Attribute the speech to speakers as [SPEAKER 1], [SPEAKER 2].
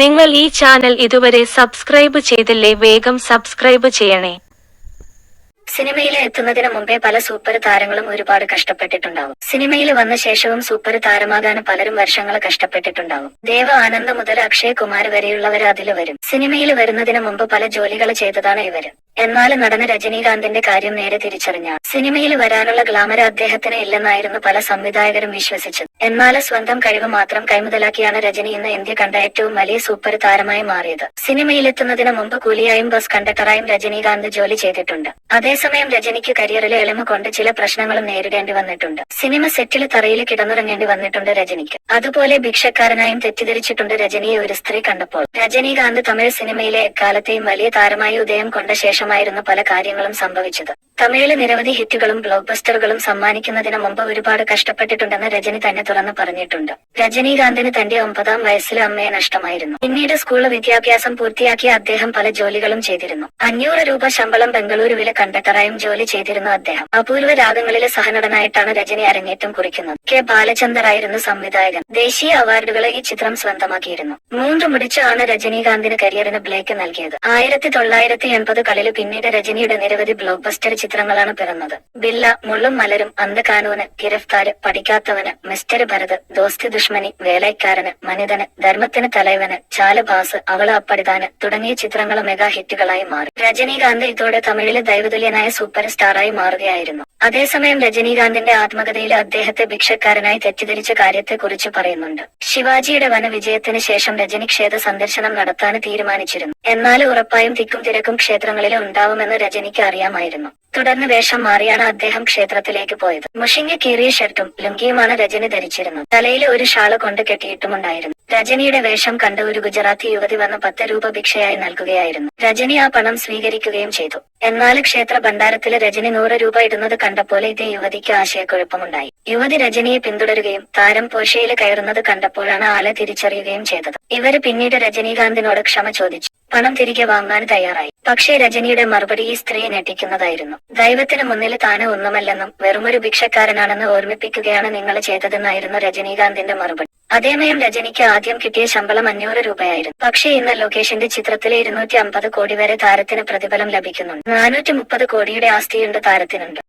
[SPEAKER 1] നിങ്ങൾ ഈ ചാനൽ ഇതുവരെ സബ്സ്ക്രൈബ് ചെയ്തില്ലേ വേഗം സബ്സ്ക്രൈബ് ചെയ്യണേ.
[SPEAKER 2] സിനിമയിൽ എത്തുന്നതിന് മുമ്പേ പല സൂപ്പർ താരങ്ങളും ഒരുപാട് കഷ്ടപ്പെട്ടിട്ടുണ്ടാവും. സിനിമയിൽ വന്ന ശേഷവും സൂപ്പർ താരമാകാൻ പലരും വർഷങ്ങൾ കഷ്ടപ്പെട്ടിട്ടുണ്ടാവും. ദേവ ആനന്ദ് മുതൽ അക്ഷയ് കുമാർ വരെയുള്ളവർ അതിൽ വരും. സിനിമയിൽ വരുന്നതിന് മുമ്പ് പല ജോലികൾ ചെയ്തതാണ് ഇവർ. എന്നാൽ നടന് രജനീകാന്തിന്റെ കാര്യം നേരെ തിരിച്ചറിഞ്ഞ സിനിമയിൽ വരാനുള്ള ഗ്ലാമർ അദ്ദേഹത്തിന് ഇല്ലെന്നായിരുന്നു പല സംവിധായകരും വിശ്വസിച്ചത്. എന്നാൽ സ്വന്തം കഴിവ് മാത്രം കൈമുതലാക്കിയാണ് രജനി ഇന്ന് ഇന്ത്യ കണ്ട ഏറ്റവും വലിയ സൂപ്പർ താരമായി മാറിയത്. സിനിമയിലെത്തുന്നതിന് മുമ്പ് കൂലിയായും ബസ് കണ്ടക്ടറായും രജനീകാന്ത് ജോലി ചെയ്തിട്ടുണ്ട്. അതേസമയം രജനിക്ക് കരിയറിലെ എളിമ കൊണ്ട് ചില പ്രശ്നങ്ങളും നേരിടേണ്ടി വന്നിട്ടുണ്ട്. സിനിമ സെറ്റിൽ തറയിൽ കിടന്നുറങ്ങേണ്ടി വന്നിട്ടുണ്ട് രജനിക്ക്. അതുപോലെ ഭിക്ഷക്കാരനായും തെറ്റിദ്ധരിച്ചിട്ടുണ്ട് രജനിയെ ഒരു സ്ത്രീ കണ്ടപ്പോൾ. രജനീകാന്ത് തമിഴ് സിനിമയിലെ എക്കാലത്തെയും വലിയ താരമായി ഉദയം കൊണ്ട ശേഷമായിരുന്നു പല കാര്യങ്ങളും സംഭവിച്ചത്. തമിഴിൽ നിരവധി ഹിറ്റുകളും ബ്ലോക്ക് ബസ്റ്ററുകളും സമ്മാനിക്കുന്നതിന് മുമ്പ് ഒരുപാട് കഷ്ടപ്പെട്ടിട്ടുണ്ടെന്ന് രജനി തന്നെ തുറന്നു പറഞ്ഞിട്ടുണ്ട്. രജനീകാന്തിന് തന്റെ ഒമ്പതാം വയസ്സിലെ അമ്മയെ നഷ്ടമായിരുന്നു. പിന്നീട് സ്കൂൾ വിദ്യാഭ്യാസം പൂർത്തിയാക്കിയ അദ്ദേഹം പല ജോലികളും ചെയ്തിരുന്നു. അഞ്ഞൂറ് രൂപ ശമ്പളം ബംഗളൂരുവിലെ കണ്ടക്ടറായും ജോലി ചെയ്തിരുന്നു അദ്ദേഹം. അപൂർവ രാഗങ്ങളിലെ സഹനടനായിട്ടാണ് രജനി അരങ്ങേറ്റം കുറിക്കുന്നത്. കെ. ബാലചന്ദറായിരുന്നു സംവിധായകൻ. ദേശീയ അവാർഡുകളെ ഈ ചിത്രം സ്വന്തമാക്കിയിരുന്നു. മൂന്ന് മുടിച്ചാണ് രജനീകാന്തിന് കരിയറിന് ബ്ലേക്ക് നൽകിയത്. ആയിരത്തി തൊള്ളായിരത്തി എൺപതുകളിൽ പിന്നീട് രജനിയുടെ നിരവധി ബ്ലോക്ക് ബസ്റ്റർ ചിത്രങ്ങളാണ് പിറന്നത് ബില്ല മുള്ളും മലരും അന്ധകാനുവന് ഗിരഫ്താര് പഠിക്കാത്തവന് മിസ്റ്റർ ഭരത് ദോസ്തി ദുഷ്മനി വേലൈക്കാരന് മനിതന് ധർമ്മത്തിന് തലൈവന് ചാലബാസ് അവള അപ്പടിതാന് തുടങ്ങിയ ചിത്രങ്ങൾ മെഗാ ഹിറ്റുകളായി മാറി. രജനീകാന്ത് ഇതോടെ തമിഴിലെ ദൈവതുല്യനായ സൂപ്പർ സ്റ്റാറായി മാറുകയായിരുന്നു. അതേസമയം രജനീകാന്തിന്റെ ആത്മകഥയിൽ അദ്ദേഹത്തെ ഭിക്ഷക്കാരനായി തെറ്റിദ്ധരിച്ച കാര്യത്തെക്കുറിച്ച് പറയുന്നുണ്ട്. ശിവാജിയുടെ വനവിജയത്തിന് ശേഷം രജനി ക്ഷേത്ര സന്ദർശനം നടത്താൻ തീരുമാനിച്ചിരുന്നു. എന്നാൽ ഉറപ്പായും തിക്കും തിരക്കും ക്ഷേത്രങ്ങളിൽ ഉണ്ടാവുമെന്ന് രജനിക്ക് അറിയാമായിരുന്നു. തുടർന്ന് വേഷം മാറിയാണ് അദ്ദേഹം ക്ഷേത്രത്തിലേക്ക് പോയത്. മുഷിങ്ങ കീറിയ ഷർട്ടും ലുങ്കിയുമാണ് രജനി ധരിച്ചിരുന്നത്. തലയിൽ ഒരു ഷാൾ കൊണ്ട് കെട്ടിയിട്ടുമുണ്ടായിരുന്നു. രജനിയുടെ വേഷം കണ്ട ഒരു ഗുജറാത്തി യുവതി വന്ന് പത്ത് രൂപ ഭിക്ഷയായി നൽകുകയായിരുന്നു. രജനി ആ പണം സ്വീകരിക്കുകയും ചെയ്തു. എന്നാൽ ക്ഷേത്ര ഭണ്ഡാരത്തിൽ രജനി നൂറ് രൂപ ഇടുന്നത് കണ്ടപ്പോൾ ഇതേ യുവതിക്ക് ആശയക്കുഴപ്പമുണ്ടായി. യുവതി രജനിയെ പിന്തുടരുകയും താരം പോഷയിൽ കയറുന്നത് കണ്ടപ്പോഴാണ് ആളെ തിരിച്ചറിയുകയും ചെയ്തത്. ഇവർ പിന്നീട് രജനീകാന്തിനോട് ക്ഷമ ചോദിച്ചു. പണം തിരികെ വാങ്ങാൻ തയ്യാറായി. പക്ഷേ രജനിയുടെ മറുപടി ഈ സ്ത്രീയെ ഞെട്ടിക്കുന്നതായിരുന്നു. ദൈവത്തിന് മുന്നിൽ താന് ഒന്നുമല്ലെന്നും വെറുമൊരു ഭിക്ഷക്കാരനാണെന്ന് ഓർമ്മിപ്പിക്കുകയാണ് നിങ്ങൾ ചെയ്തതെന്നായിരുന്നു രജനീകാന്തിന്റെ മറുപടി. അതേമയം രജനിക്ക് ആദ്യം കിട്ടിയ ശമ്പളം അഞ്ഞൂറ് രൂപയായിരുന്നു. പക്ഷേ ഇന്ന് ലൊക്കേഷന്റെ ചിത്രത്തിലെ ഇരുന്നൂറ്റി അമ്പത് കോടി വരെ താരത്തിന് പ്രതിഫലം ലഭിക്കുന്നുണ്ട്. നാനൂറ്റി മുപ്പത് കോടിയുടെ ആസ്തിയുണ്ട് താരത്തിനുണ്ട്.